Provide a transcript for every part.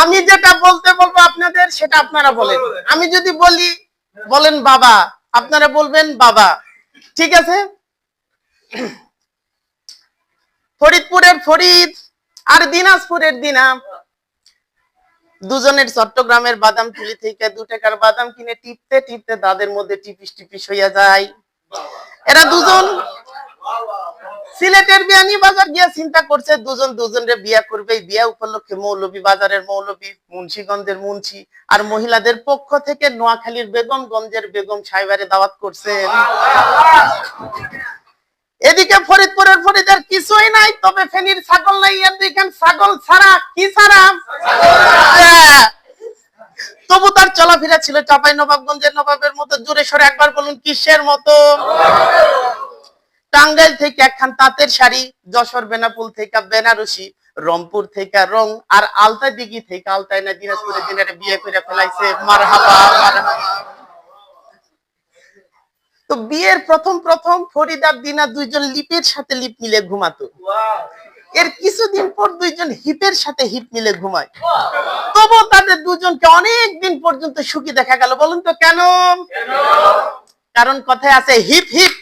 আমি যেটা বলতে বলব আপনাদের সেটা আপনারা বলেন। আমি যদি বলি বলেন বাবা আপনারা বলবেন বাবা। ঠিক আছে? ফরিদপুরের ফরিদ আর দিনাজপুরের দিনা। দুজনের চট্টগ্রামের বাদাম তুলি থেকে দু টাকার বাদাম কিনে টিপতে টিপতে তাদের মধ্যে টিপিস টিপিস হইয়া যায়। এরা দুজন সিলেটের বিয়ানি বাজার গিয়া চিন্তা করছে, দুজন দুজনের বিয়া করবে। বিয়া উপলক্ষে মৌলবী বাজারের মৌলবী মুন্সিগঞ্জের মুন্সি আর মহিলাদের পক্ষ থেকে নোয়াখালীর বেগমগঞ্জের বেগম সাহেবারে দাওয়াত করছেন এদিকে ফরিদপুরের ফরিদের কিছুই নাই, তবে ফেনীর ছাগল নাই আর দেখেন ছাগল ছাড়া কি ছাড়া। তবু তার চলাফেরা ছিল চাপাই নবাবগঞ্জের নবাবের মতো। জোরে সরে একবার বলুন, কিসের মতো? টাঙ্গাইল থেকে একখান তাঁতের শাড়ি যশোর বেনাপুল থেকে বেনারসি রংপুর থেকে রং আর আলতা দিঘি থেকে আলতায় না দিনাজপুরের দিনের বিয়ে করে ফেলাইছে। মারহাবা মারহাবা। তো বিয়ের প্রথম প্রথম ফরিদার দিনা দুইজন লিপের সাথে লিপ মিলে ঘুমাতো। এর কিছুদিন পর দুইজন হিপের সাথে হিপ মিলে ঘুমায়। তবু তাদের দুজনকে অনেক দিন পর্যন্ত সুখী দেখা গেল। বলুন তো কেন? কারণ কথায় আছে হিপ হিপ।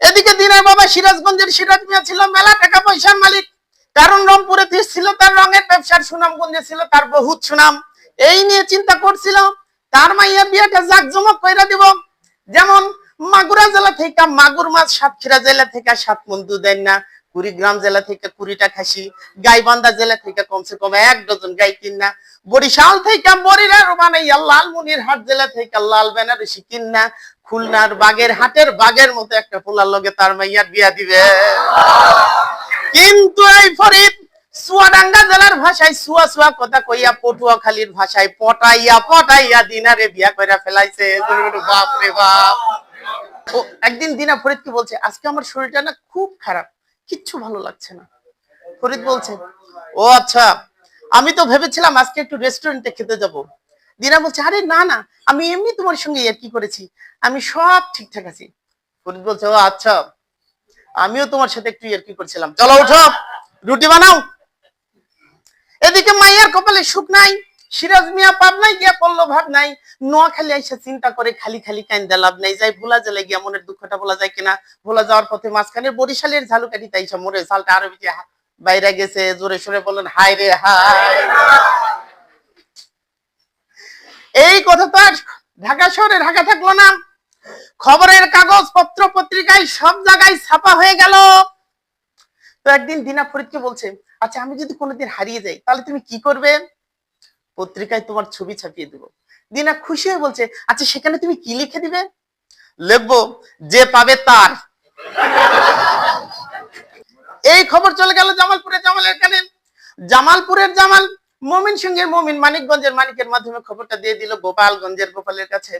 এদিকে দিনের বাবা সিরাজগঞ্জের সিরাজ মিয়া ছিল মেলা টাকা পয়সার মালিক। কারণ রংপুরে ছিল, তার রঙের ব্যবসার সুনামগঞ্জে ছিল, তার বহুত সুনাম। এই নিয়ে চিন্তা করছিল তার মাইয়া বিয়েটা জাকজমক কইরা দিব। যেমন মাগুরা জেলা থেকে মাগুর মাছ, সাতক্ষীরা জেলা থেকে সাত মন্দু দেন না। কুড়িগ্রাম জেলা থেকে কুড়িটা খাসি, গাইবান্ধা জেলা থেকে কমসে কম এক ডজন গাই কিনা, বরিশাল থেকে বরিরা বানাইয়া লালমনির হাট জেলা থেকে লাল বেনারসি কিনা, খুলনার বাগের হাটের বাগের মতো একটা পোলার লগে তার মাইয়ার বিয়া দিবে। কিন্তু এই ফরিদ চুয়াডাঙ্গা জেলার ভাষায় সুয়া সুয়া কথা কইয়া পটুয়াখালীর ভাষায় পটাইয়া পটাইয়া দিনারে বিয়া কইরা ফেলাইছে। বাপ রে বাপ। একদিন দিনা ফরিদকে বলছে, আজকে আমার শরীরটা না খুব খারাপ। কিচ্ছু ভালো লাগছে না। ফরিদ বলছে, ও আচ্ছা আমি তো ভেবেছিলাম আজকে একটু রেস্টুরেন্টে খেতে যাব। দিনা বলছে, আরে না না, আমি এমনি তোমার সঙ্গে আর কি করেছি। আমি সব ঠিকঠাক আছি। ফরিদ বলছে, ও আচ্ছা আমিও তোমার সাথে একটু ইয়ার কি করেছিলাম। চলো উঠো রুটি বানাও। এদিকে মাইয়ার কপালে সুখ নাই। সিরাজ মিয়া পাবনাই গিয়া পড়ল, ভাব নাই। নোয়াখালী এসে চিন্তা করে খালি খালি কান্দা লাভ নাই। যাই ভোলা জেলে গিয়া মনের দুঃখটা বলা যায় কিনা, ভোলা যাওয়ার পথে মাঝখানে বরিশালের ঝালুকাঠি তাই সব মরে সালটা আরও বেশি বাইরে গেছে। জোরে সোরে বললেন হাই রে হাই এই কথা তো আর ঢাকা শহরে ঢাকা থাকল না। খবরের কাগজ, পত্র, পত্রিকায় সব জায়গায় ছাপা হয়ে গেল। তো একদিন দিনা ফরিদকে বলছে আচ্ছা আমি যদি কোনোদিন হারিয়ে যাই, তাহলে তুমি কি করবে? পত্রিকায় তোমার ছবি ছাপিয়ে দেবো। দিনা খুশি হয়ে বলছে আচ্ছা সেখানে তুমি কি লিখে দিবে? লিখব, যে পাবে তার। এই খবর চলে গেল জামালপুরের জামালের কানে। জামালপুরের জামাল মমিন সিংহের মমিন, মানিকগঞ্জের মানিকের মাধ্যমে খবরটা দিয়ে দিল গোপালগঞ্জের গোপালের কাছে।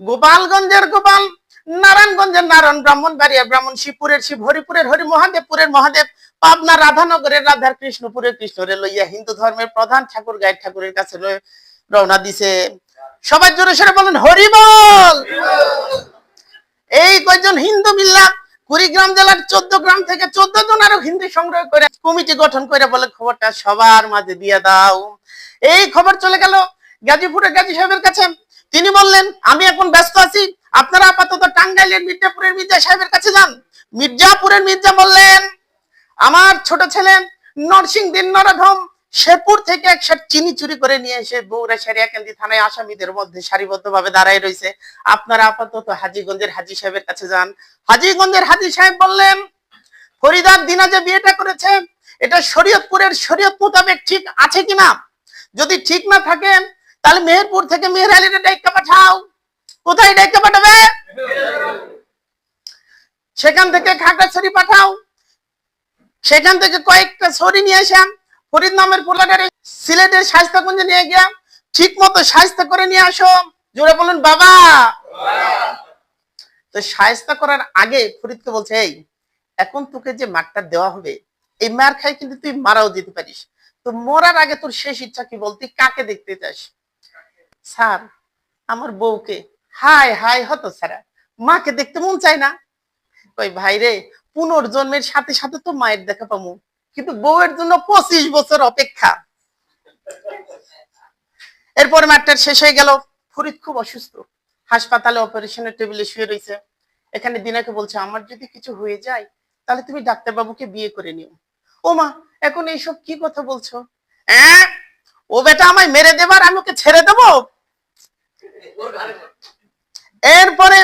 গোপালগঞ্জের গোপাল, নারায়ণগঞ্জের নারায়ণ, ব্রাহ্মণবাড়িয়া, ব্রাহ্মণ শিবপুরের শিব, হরিপুরের হরি মহাদেবপুরের মহাদেব পাবনা রাধানগরের রাধার কৃষ্ণপুরের কৃষ্ণরে লইয়া হিন্দু ধর্মের প্রধান ঠাকুর, গায়ের ঠাকুরের কাছে রওনা দিছে। সবাই জোরে সরে বলেন, হরি বল! এই কয়জন হিন্দু মিল্লা কুড়িগ্রাম জেলার চোদ্দ গ্রাম থেকে চোদ্দ জন আরও হিন্দু সংগ্রহ করে কমিটি গঠন করে বলে খবরটা সবার মাঝে দিয়ে দাও। এই খবর চলে গেল গাজীপুরের গাজী সাহেবের কাছে। তিনি বললেন, আমি এখন ব্যস্ত আছি। আপনারা আপাতত টাঙ্গাইলের মির্জাপুরের মির্জা সাহেবের কাছে যান। মির্জাপুরের মির্জা বললেন আমার ছোট ছেলে নরসিংদীর নরধম শেরপুর থেকে এক সেট চিনি চুরি করে নিয়ে এসে বৌরা সারিয়াকান্দি থানায় আসামিদের মধ্যে সারিবদ্ধভাবে দাঁড়ায় রয়েছে। আপনারা আপাতত হাজীগঞ্জের হাজী সাহেবের কাছে যান। হাজীগঞ্জের হাজী সাহেব বললেন, ফরিদার দিনা যে বিয়েটা করেছে, এটা শরীয়তপুরের শরীয়ত মোতাবেক ঠিক আছে কিনা? যদি ঠিক না থাকে, তাহলে মেহেরপুর থেকে মেহের আলীর ডাইকা পাঠাও। কোথায় ডাইকা পাঠাবে? সেখান থেকে খাগড়াছড়ি পাঠাও। সেখান থেকে কয়েকটা ছড়ি নিয়ে আসেন ফরিদ নামের পোলাটারে সিলেটের স্বাস্থ্যগঞ্জে নিয়ে গিয়া ঠিক মতো স্বাস্থ্য করে নিয়ে আসো জোরে বলুন, বাবা! তো স্বাস্থ্য করার আগে ফরিদকে বলছে, এই, এখন তোকে যে মারটা দেওয়া হবে, এই মার খাই কিন্তু তুই মারাও দিতে পারিস। তো মরার আগে তোর শেষ ইচ্ছা কি বল তুই কাকে দেখতে চাস? স্যার, আমার বউকে। হাই হাই হতো স্যার মাকে দেখতে মন চায় না? কই, ভাই রে পুনর্জন্মের সাথে সাথে তো মায়ের দেখা পামু। কিন্তু বউয়ের জন্য পঁচিশ বছর অপেক্ষা। এরপর ম্যাটটার শেষ হয়ে গেল। ফরিদ খুব অসুস্থ। হাসপাতালে অপারেশনের টেবিলে শুয়ে রয়েছে। এখানে দিনাকে বলছে, আমার যদি কিছু হয়ে যায়, তাহলে তুমি ডাক্তারবাবুকে বিয়ে করে নিও। ও মা, এখন এইসব কি কথা বলছো? ও বেটা আমায় মেরে দেবার, আমি ওকে ছেড়ে দেবো? এরপরে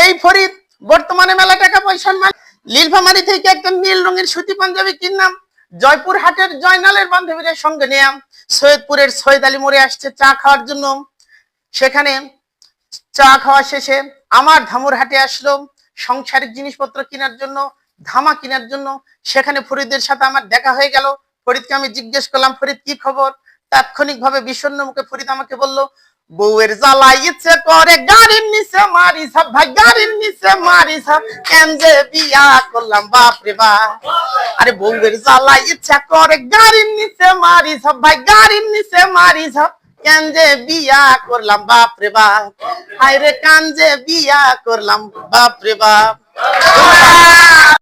এই ফরিদ বর্তমানে মেলা টাকা পয়সার মালিক। লীলফামারি থেকে একটা নীল রঙের সুতি পাঞ্জাবি কিনলাম। জয়পুর হাটের জয়নালের বান্ধবীরা সঙ্গে নিলাম। সৈয়দপুরের সৈয়দ আলী মোড়ে আসছে চা খাওয়ার জন্য। সেখানে চা খাওয়া শেষে আমার ধামুর হাটে আসলো সংসারিক জিনিসপত্র কেনার জন্য, ধামা কেনার জন্য। সেখানে ফরিদের সাথে আমার দেখা হয়ে গেল। ফরিদকে আমি জিজ্ঞেস করলাম, ফরিদ, কি খবর? তাৎক্ষণিক ভাবে বিষণ্ণ মুখে ফরিদ আমাকে বলল বউয়ের জ্বালা ইচ্ছে করে, গাড়ির নিচে মারি সব ভাই, গাড়ির নিচে মারি সব কেন যে বিয়া করলাম, বাপ রে বাপ। আরে বউয়ের জ্বালা ইচ্ছা করে, গাড়ির নিচে মারি সব ভাই, গাড়ির নিচে মারি সব কেন যে বিয়া করলাম, বাপ রে বাপ। হায় রে, কান যে বিয়া করলাম, বাপ রে বাপ।